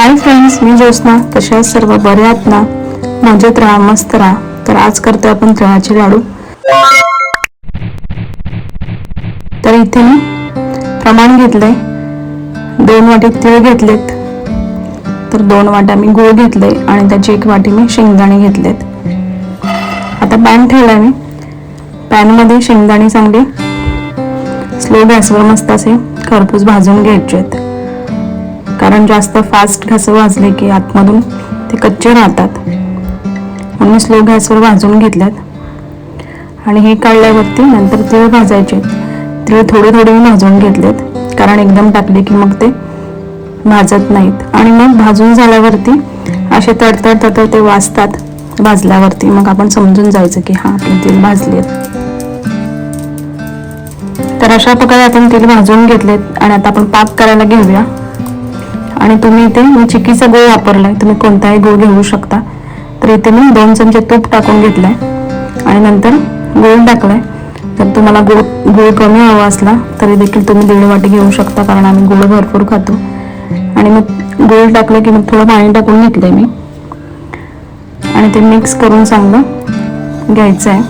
Hi friends मी ज्योत्ना कशा सर्व? बरे आहात ना? मजेत राहा मस्त राहा. तर आज करतो आपण तिळाचे लाडू. तर इथे मी प्रमाण घेतलंय. दोन वाटी तिळ घेतलेत. तर दोन वाट्या मी गूळ घेतले आणि त्याची एक वाटी मी शेंगदाणे घेतलेत. आता पॅन ठेवलाय मी. पॅनमध्ये शेंगदाणे चांगले स्लो गॅसवर मस्त असे खरपूस भाजून घ्यायचे आहेत कारण जास्त फास्ट घासं भाजले की आतमधून ते कच्चे राहतात. म्हणून स्लो गॅसवर भाजून घेतल्यात. आणि हे काढल्यावरती नंतर तिळ भाजायचे. तिळ थोडे थोडे भाजून घेतलेत. कारण एकदम टाकले की मग ते भाजत नाहीत. आणि मग भाजून झाल्यावरती असे तडतड तडतड ते वाजतात भाजल्यावरती. मग आपण समजून जायचं की हा आपले तेल भाजलेत तर अशा प्रकारे आपण तेल भाजून घेतलेत. आणि आता आपण पाक करायला घेऊया. आणि तुम्ही इथे मी चिकीचा गूळ वापरलाय. तुम्ही कोणताही गूळ घेऊ शकता. तर इथे मी दोन चमचे तूप टाकून घेतलाय. आणि नंतर गूळ टाकलाय. तर तुम्हाला गूळ गूळ कमी हवा असला तरी देखील तुम्ही दीड वाटी घेऊ शकता कारण आम्ही गुळ भरपूर खातो. आणि मग गूळ टाकलं की मग थोडं पाणी टाकून घेतलंय मी. आणि ते मिक्स करून चांगलं घ्यायचं आहे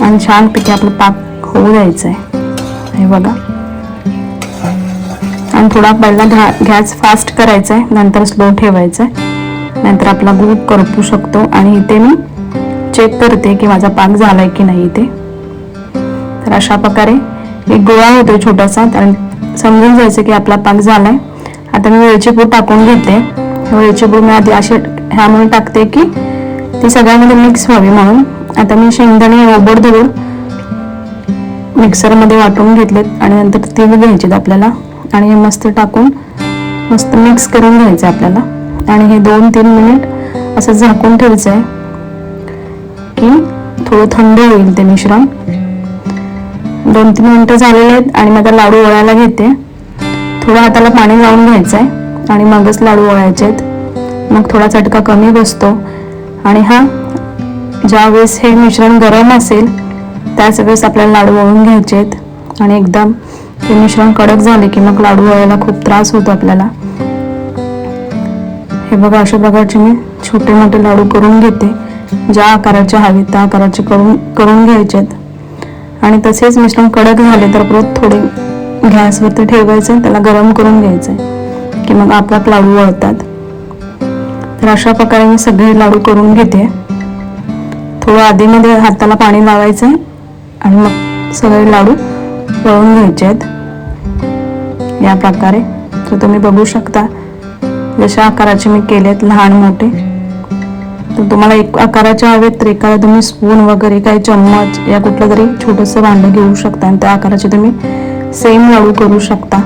आणि छानपैकी आपलं पाक होऊ द्यायचं आहे हे बघा. आणि थोडा पहिला गॅस फास्ट करायचा आहे नंतर स्लो ठेवायचा आहे नंतर आपला गुळ करपू शकतो आणि इथे मी चेक करते की माझा पाक झाला आहे की नाही इथे. तर अशा प्रकारे एक गोळा होतोय छोटासा तर समजून जायचं की आपला पाक झाला आहे आता मी वेळची पूड टाकून घेते. वेळची पूड मी आधी अशी ह्यामुळे टाकते की ती सगळ्यामध्ये मिक्स व्हावी म्हणून. आता मी शेंगदाणे ओबड ओबडधोबड मिक्सरमध्ये वाटून घेतलेत आणि नंतर तीळ घ्यायचे आपल्याला. आणि हे मस्त टाकून मस्त मिक्स करून घ्यायचं आपल्याला. आणि हे दोन तीन मिनिट असं झाकून ठेवायचं आहे की थोडं थंड होईल ते मिश्रण. दोन तीन मिनिटं झालेले आहेत आणि मग लाडू वळायला घेते. थोडं हाताला पाणी लावून घ्यायचं आहे आणि मगच लाडू वळायचे आहेत. मग थोडा चटका कमी बसतो. आणि हा ज्यावेळेस हे मिश्रण गरम असेल त्याच वेळेस आपल्याला लाडू वळून घ्यायचे आहेत. आणि एकदम ते मिश्रण कडक झाले की मग लाडू वळायला खूप त्रास होतो आपल्याला. हे बघा अशा प्रकारचे मी छोटे मोठे लाडू करून घेते. ज्या आकाराचे हवे त्या आकाराचे करून करून घ्यायचे आहेत आणि तसेच मिश्रण कडक झाले तर परत थोडे गॅसवरती ठेवायचे त्याला गरम करून घ्यायचं की मग आपोआप लाडू वळतात तर अशा प्रकारे मी सगळे लाडू करून घेते. थोडं आधीमध्ये हाताला पाणी लावायचं आणि मग सगळे लाडू वळून घ्यायचे आहेत. या प्रकारे. तर तुम्ही बघू शकता जशा आकाराचे मी केलेत लहान मोठे. तर तुम्हाला एक आकाराच्या हवेत तर एखादा तुम्ही स्पून वगैरे काही चम्मच या कुठलं तरी छोटंसं भांडं घेऊ शकता आणि त्या आकाराचे तुम्ही सेम लाडू करू शकता.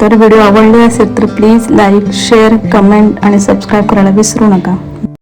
तर व्हिडिओ आवडले असेल तर प्लीज लाईक शेअर कमेंट आणि सबस्क्राईब करायला विसरू नका.